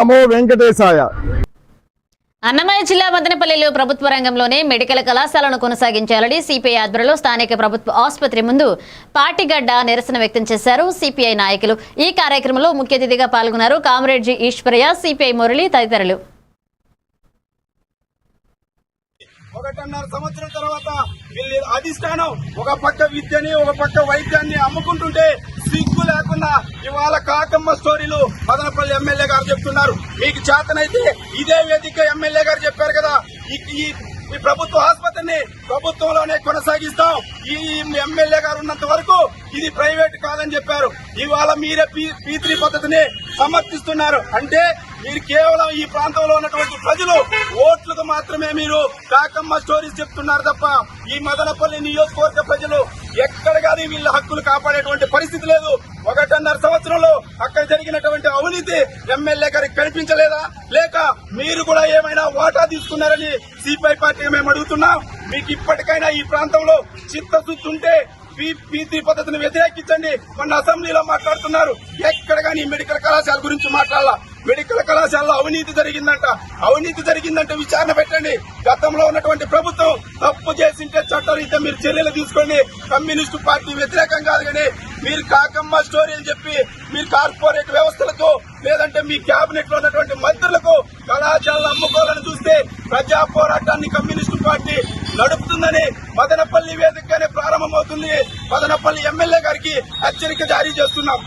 నమో వెంకటేశాయ. అన్నమయ్య జిల్లా మదనపల్లిలో ప్రభుత్వ రంగంలోనే మెడికల్ కళాశాలను కొనసాగించాలని సిపిఐ ఆధ్వర్యంలో స్థానిక ప్రభుత్వ ఆసుపత్రి ముందు పాటిగడ్డ నిరసన వ్యక్తం చేశారు సిపిఐ నాయకులు. ఈ కార్యక్రమంలో ముఖ్య అతిథిగా పాల్గొన్నారు కామరేడ్జీ ఈశ్వరయ్య సిపిఐ మురళి తదితరులు. ఒకటిన్నర సంవత్సరం తర్వాత వీళ్ళు అధిష్టానం ఒక పక్క విద్యని ఒక పక్క వైద్యాన్ని అమ్ముకుంటుంటే సిగ్గు ఇవాళ కాకమ్మ స్టోరీలు మదనపల్లి ఎమ్మెల్యే గారు చెప్తున్నారు. మీకు చేతనైతే ఇదే వేదిక ఎమ్మెల్యే గారు చెప్పారు కదా. ఈ- ఈ ప్రభుత్వ ఆసుపత్రిని ప్రభుత్వంలోనే కొనసాగిస్తాం. ఈ ఎమ్మెల్యే గారు ఉన్నంత వరకు ఇది ప్రైవేట్ కాదని చెప్పారు. ఇవాళ మీరే పీ త్రీ పద్ధతిని సమర్థిస్తున్నారు. అంటే మీరు కేవలం ఈ ప్రాంతంలో ఉన్నటువంటి ప్రజలు ఓట్లకు మాత్రమే మీరు కాకమ్మ స్టోరీస్ చెప్తున్నారు తప్ప ఈ మదనపల్లి నియోజకవర్గ ప్రజలు ఎక్కడ కానీ వీళ్ళ హక్కులు కాపాడేటువంటి పరిస్థితి లేదు. అక్కడ జరిగినటువంటి అవినీతి ఎమ్మెల్యే గారికి కనిపించలేదా? లేక మీరు కూడా ఏమైనా వాటా తీసుకున్నారని సిపిఐ పార్టీ మేము అడుగుతున్నాం. మీకు ఇప్పటికైనా ఈ ప్రాంతంలో చిత్తశుద్ధి ఉంటే పీపీ పద్ధతిని వ్యతిరేకించండి. మొన్న అసెంబ్లీలో మాట్లాడుతున్నారు. ఎక్కడ కానీ మెడికల్ కళాశాల గురించి మాట్లాడాల? మెడికల్ కళాశాలలో అవినీతి జరిగిందంట. అవినీతి జరిగిందంటే విచారణ పెట్టండి. గతంలో ఉన్నటువంటి ప్రభుత్వం మీరు చర్యలు తీసుకోండి కమ్యూనిస్టు పార్టీ వ్యతిరేకం కాదు కానీ మీరు కాకమ్మ స్టోరీ అని చెప్పి మీరు కార్పొరేట్ వ్యవస్థలకు లేదంటే మీ కేబినెట్లో ఉన్నటువంటి మంత్రులకు కళాశాలలు అమ్ముకోవాలని చూస్తే ప్రజా పోరాటాన్ని కమ్యూనిస్టు పార్టీ నడుపుతుందని మదనపల్లి వేదికగానే ప్రారంభమవుతుంది. మదనపల్లి ఎమ్మెల్యే గారికి హెచ్చరిక జారీ చేస్తున్నాం.